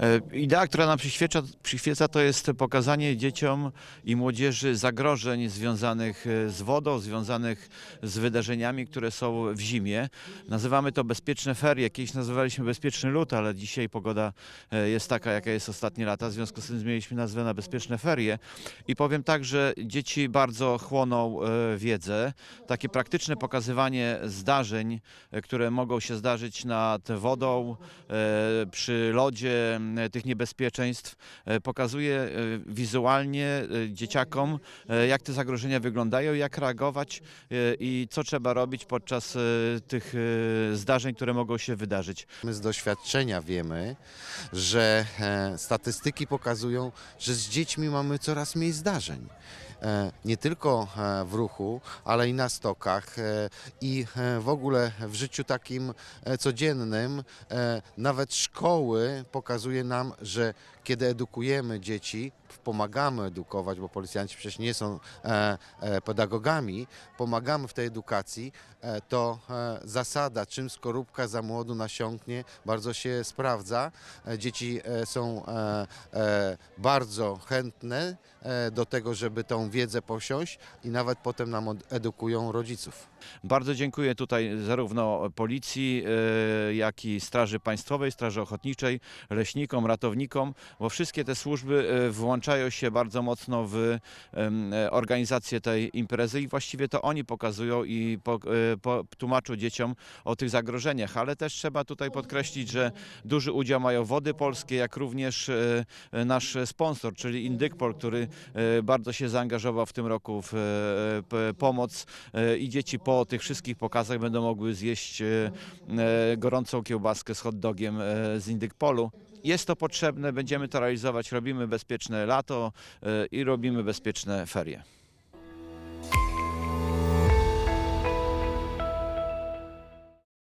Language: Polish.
E, Idea, która nam przyświeca, przyświeca, to jest pokazanie dzieciom i młodzieży zagrożeń związanych e, z wodą, związanych z wydarzeniami, które są w zimie. Nazywamy to bezpieczne ferie. Kiedyś nazywaliśmy bezpieczny lód, ale dzisiaj pogoda e, jest taka, jaka jest ostatnie lata. W związku z tym zmieniliśmy nazwę na bezpieczne ferie. I powiem tak, że dzieci bardzo chłoną wiedzę. Takie praktyczne pokazywanie zdarzeń, które mogą się zdarzyć nad wodą, przy lodzie, tych niebezpieczeństw, e, pokazuje e, wizualnie e, dzieciakom, e, jak te zagrożenia wyglądają, jak reagować e, i co trzeba robić podczas e, tych e, zdarzeń, które mogą się wydarzyć. My z doświadczenia wiemy, że e, statystyki pokazują, że z dziećmi mamy coraz mniej zdarzeń. E, nie tylko e, w ruchu, ale i na stokach e, i w ogóle w życiu takim codziennym. Nawet szkoły pokazuje nam, że kiedy edukujemy dzieci, pomagamy edukować, bo policjanci przecież nie są pedagogami, pomagamy w tej edukacji, to zasada, czym skorupka za młodu nasiąknie, bardzo się sprawdza. Dzieci są bardzo chętne do tego, żeby tą wiedzę posiąść i nawet potem nam edukują rodziców. Bardzo dziękuję tutaj zarówno policji, e, jak i Straży Państwowej, Straży Ochotniczej, leśnikom, ratownikom, bo wszystkie te służby e, włączają się bardzo mocno w e, organizację tej imprezy i właściwie to oni pokazują i po, po, tłumaczą dzieciom o tych zagrożeniach, ale też trzeba tutaj podkreślić, że duży udział mają Wody Polskie, jak również nasz sponsor, czyli Indykpol, który bardzo się zaangażował w tym roku w e, pomoc e, i dzieci po tych wszystkich pokazach będą mogły zjeść e, gorącą kiełbaskę z hot dogiem e, z Indykpolu. Jest to potrzebne, będziemy to realizować, robimy bezpieczne lato i robimy bezpieczne ferie.